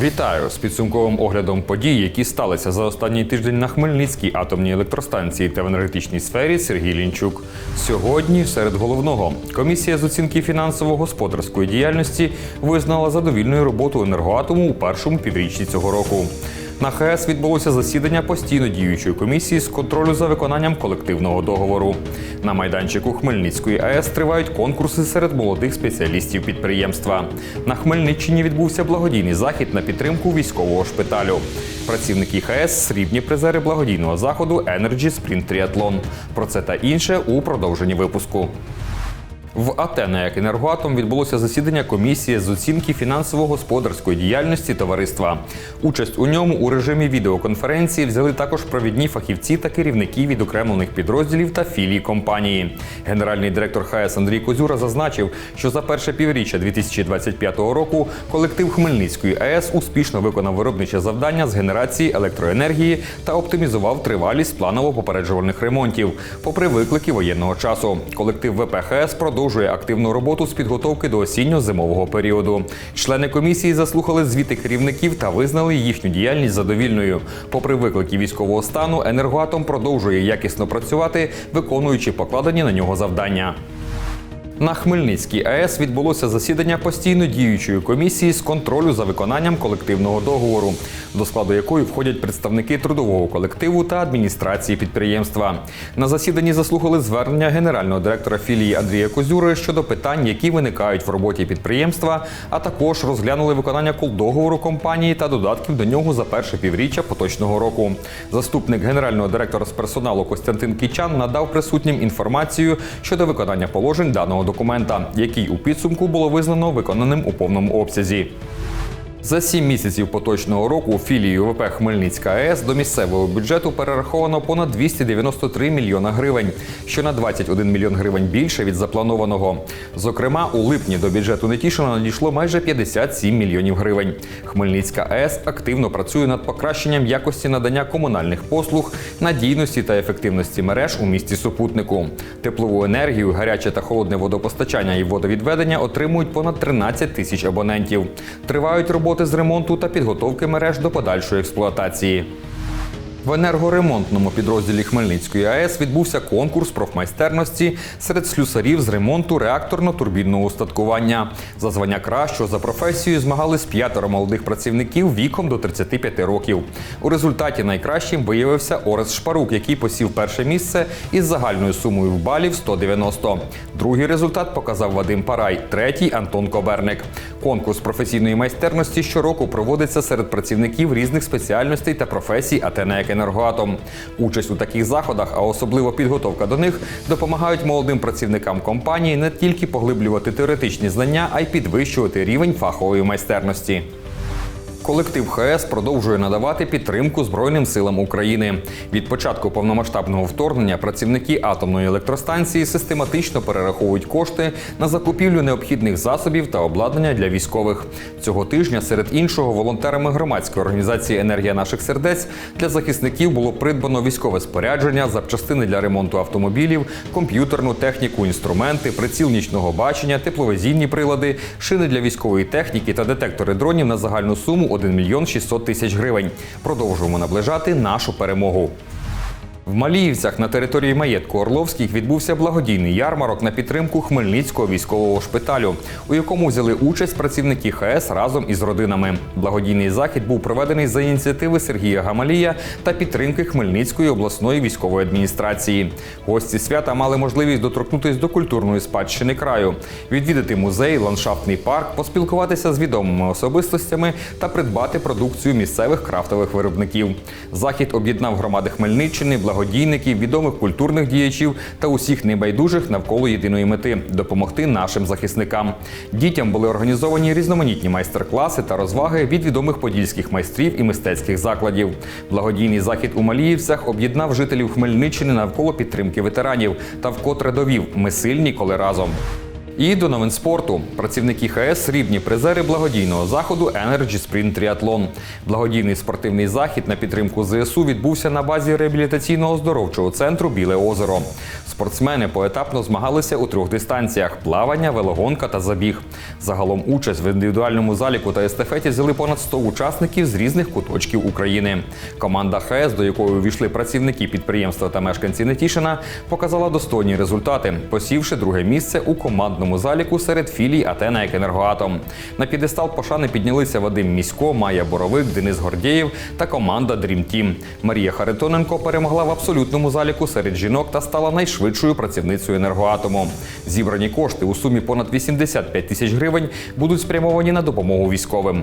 Вітаю з підсумковим оглядом подій, які сталися за останній тиждень на Хмельницькій атомній електростанції та в енергетичній сфері Сергій Лінчук. Сьогодні серед головного комісія з оцінки фінансово-господарської діяльності визнала задовільною роботу енергоатому у першому півріччі цього року. На ХС відбулося засідання постійно діючої комісії з контролю за виконанням колективного договору. На майданчику Хмельницької АЕС тривають конкурси серед молодих спеціалістів підприємства. На Хмельниччині відбувся благодійний захід на підтримку військового шпиталю. Працівники ХС срібні призери благодійного заходу Energy Sprint Triathlon. Про це та інше у продовженні випуску. В Атена як енергоатом відбулося засідання комісії з оцінки фінансово-господарської діяльності товариства. Участь у ньому у режимі відеоконференції взяли також провідні фахівці та керівники відокремлених підрозділів та філій компанії. Генеральний директор ХС Андрій Козюра зазначив, що за перше півріччя 2025 року колектив Хмельницької АЕС успішно виконав виробниче завдання з генерації електроенергії та оптимізував тривалість планово-попереджувальних ремонтів. Попри виклики воєнного часу, колектив ВПХС продовжує активну роботу з підготовки до осінньо-зимового періоду. Члени комісії заслухали звіти керівників та визнали їхню діяльність задовільною. Попри виклики військового стану, енергоатом продовжує якісно працювати, виконуючи покладені на нього завдання. На Хмельницькій АЕС відбулося засідання постійно діючої комісії з контролю за виконанням колективного договору, до складу якої входять представники трудового колективу та адміністрації підприємства. На засіданні заслухали звернення генерального директора філії Андрія Козюри щодо питань, які виникають в роботі підприємства, а також розглянули виконання колдоговору компанії та додатків до нього за перше півріччя поточного року. Заступник генерального директора з персоналу Костянтин Кічан надав присутнім інформацію щодо виконання положень даного документа, який у підсумку було визнано виконаним у повному обсязі. За сім місяців поточного року філією ВП Хмельницька АЕС до місцевого бюджету перераховано понад 293 мільйона гривень, що на 21 мільйон гривень більше від запланованого. Зокрема, у липні до бюджету Нетішина надійшло майже 57 мільйонів гривень. Хмельницька АЕС активно працює над покращенням якості надання комунальних послуг, надійності та ефективності мереж у місті супутнику. Теплову енергію, гаряче та холодне водопостачання і водовідведення отримують понад 13 тисяч абонентів. Тривають роботи з ремонту та підготовки мереж до подальшої експлуатації. В енергоремонтному підрозділі Хмельницької АЕС відбувся конкурс профмайстерності серед слюсарів з ремонту реакторно-турбінного устаткування. За звання кращого за професією змагались п'ятеро молодих працівників віком до 35 років. У результаті найкращим виявився Орес Шпарук, який посів перше місце із загальною сумою в балів 190. Другий результат показав Вадим Парай, третій Антон Коберник. Конкурс професійної майстерності щороку проводиться серед працівників різних спеціальностей та професій АТН як енергоатом. Участь у таких заходах, а особливо підготовка до них, допомагають молодим працівникам компанії не тільки поглиблювати теоретичні знання, а й підвищувати рівень фахової майстерності. Колектив ХС продовжує надавати підтримку Збройним силам України. Від початку повномасштабного вторгнення працівники атомної електростанції систематично перераховують кошти на закупівлю необхідних засобів та обладнання для військових. Цього тижня, серед іншого, волонтерами громадської організації Енергія наших сердець для захисників було придбано військове спорядження, запчастини для ремонту автомобілів, комп'ютерну техніку, інструменти, приціл нічного бачення, тепловизійні прилади, шини для військової техніки та детектори дронів на загальну суму 1 мільйон 600 тисяч гривень. Продовжуємо наближати нашу перемогу. В Маліївцях на території маєтку Орловських відбувся благодійний ярмарок на підтримку Хмельницького військового шпиталю, у якому взяли участь працівники ХС разом із родинами. Благодійний захід був проведений за ініціативи Сергія Гамалія та підтримки Хмельницької обласної військової адміністрації. Гості свята мали можливість доторкнутися до культурної спадщини краю, відвідати музей, ландшафтний парк, поспілкуватися з відомими особистостями та придбати продукцію місцевих крафтових виробників. Захід об'єднав громади Хмельниччини, благодійників, відомих культурних діячів та усіх небайдужих навколо єдиної мети допомогти нашим захисникам. Дітям були організовані різноманітні майстер-класи та розваги від відомих подільських майстрів і мистецьких закладів. Благодійний захід у Маліївцях об'єднав жителів Хмельниччини навколо підтримки ветеранів та вкотре довів ми сильні, коли разом. І до новин спорту. Працівники ХС срібні призери благодійного заходу Energy Sprint Triathlon. Благодійний спортивний захід на підтримку ЗСУ відбувся на базі реабілітаційного оздоровчого центру Біле озеро. Спортсмени поетапно змагалися у трьох дистанціях: плавання, велогонка та забіг. Загалом участь в індивідуальному заліку та естафеті взяли понад 100 учасників з різних куточків України. Команда ХС, до якої увійшли працівники підприємства та мешканці Нетішина, показала достойні результати, посівши друге місце у командному заліку серед філій Атена як енергоатом. На підестал пошани піднялися Вадим Місько, Майя Боровик, Денис Гордєєв та команда Dream Team. Марія Харитоненко перемогла в абсолютному заліку серед жінок та стала найшвидшою працівницею енергоатому. Зібрані кошти у сумі понад 85 тисяч гривень будуть спрямовані на допомогу військовим.